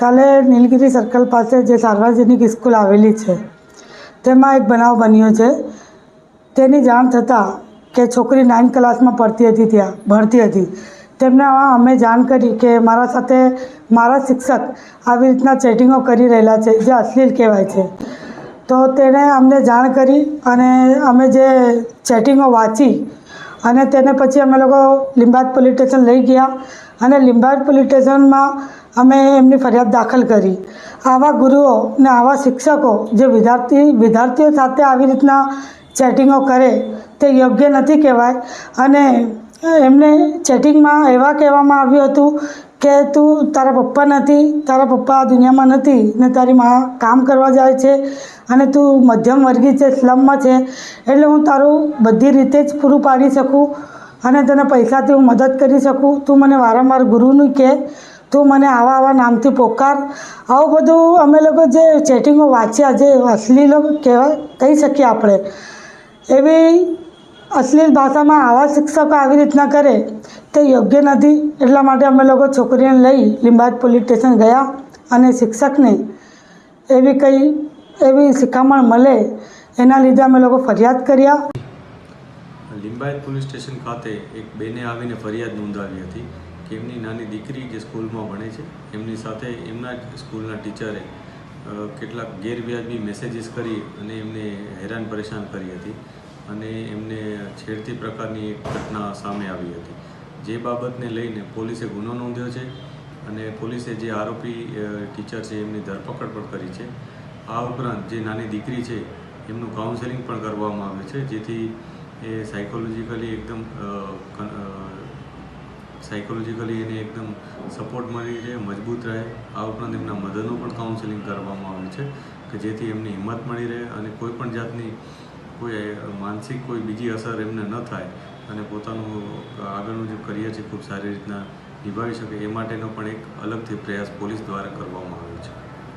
કાલે નીલગિરી સર્કલ પાસે જે સાર્વજનિક સ્કૂલ આવેલી છે, તેમાં એક બનાવ બન્યો છે. તેની જાણ થતાં કે છોકરી નાઇન્થ ક્લાસમાં પડતી હતી ત્યાં ભણતી હતી. તેમને અમે જાણ કરી કે મારા સાથે મારા શિક્ષક આવી રીતના ચેટિંગો કરી રહેલા છે, જે અશ્લીલ કહેવાય છે. તો તેણે અમને જાણ કરી અને અમે જે ચેટિંગો વાંચી અને તેને પછી અમે લોકો લીંબાદ પોલીસ સ્ટેશન લઈ ગયા. અને લીંબાદ પોલીસ સ્ટેશનમાં અમે એમની ફરિયાદ દાખલ કરી. આવા ગુરુઓ ને આવા શિક્ષકો જે વિદ્યાર્થી, વિદ્યાર્થીઓ સાથે આવી રીતના ચેટિંગો કરે તે યોગ્ય નથી કહેવાય. અને એમને ચેટિંગમાં એવા કહેવામાં આવ્યું હતું કે તું તારા પપ્પા નથી, તારા પપ્પા આ દુનિયામાં નથી ને તારી માં કામ કરવા જાય છે અને તું મધ્યમ વર્ગી છે, સ્લમમાં છે, એટલે હું તારું બધી રીતે જ પૂરું પાડી શકું અને તને પૈસાથી હું મદદ કરી શકું. તું મને વારંવાર ગુરુનું કહે તું મને આવા આવા નામથી પોકાર. આવું બધું અમે લોકો જે ચેટિંગો વાંચ્યા, જે અશ્લીલો કહેવાય, કહી શકીએ આપણે. એવી અશ્લીલ ભાષામાં આવા શિક્ષકો આવી રીતના કરે તે યોગ્ય નથી એટલા માટે અમે લોકો છોકરીઓને લઈ લીંબાદ પોલીસ સ્ટેશન ગયા અને શિક્ષકને એવી કંઈ એવી શિખામણ મળે એના લીધે અમે લોકો ફરિયાદ કર્યા. લીંબાયત પોલીસ સ્ટેશન ખાતે એક બેને આવીને ફરિયાદ નોંધાવી હતી કે એમની નાની દીકરી જે સ્કૂલમાં ભણે છે, એમની સાથે એમના સ્કૂલના ટીચરે કેટલાક ગેરવ્યાજબી મેસેજીસ કરી અને એમને હેરાન પરેશાન કરી હતી અને એમને છેડતી પ્રકારની એક ઘટના સામે આવી હતી. જે બાબતને લઈને પોલીસે ગુનો નોંધ્યો છે અને પોલીસે જે આરોપી ટીચર છે એમની ધરપકડ પણ કરી છે. આ ઉપરાંત જે નાની દીકરી છે એમનું કાઉન્સેલિંગ પણ કરવામાં આવે છે, જેથી એ સાયકોલોજીકલી એકદમ સાયકોલોજીકલી એને એકદમ સપોર્ટ મળી રહે, મજબૂત રહે. આ ઉપરાંત એમના મધરનું પણ કાઉન્સેલિંગ કરવામાં આવે છે કે જેથી એમની હિંમત મળી રહે અને કોઈ પણ જાતની કોઈ માનસિક કોઈ બીજી અસર એમને ન થાય. અને પોતાનું આગળનું જે કરિયર છે, ખૂબ સારી રીતના નિભાવી શકે એ માટેનો પણ એક અલગથી પ્રયાસ પોલીસ દ્વારા કરવામાં આવે છે.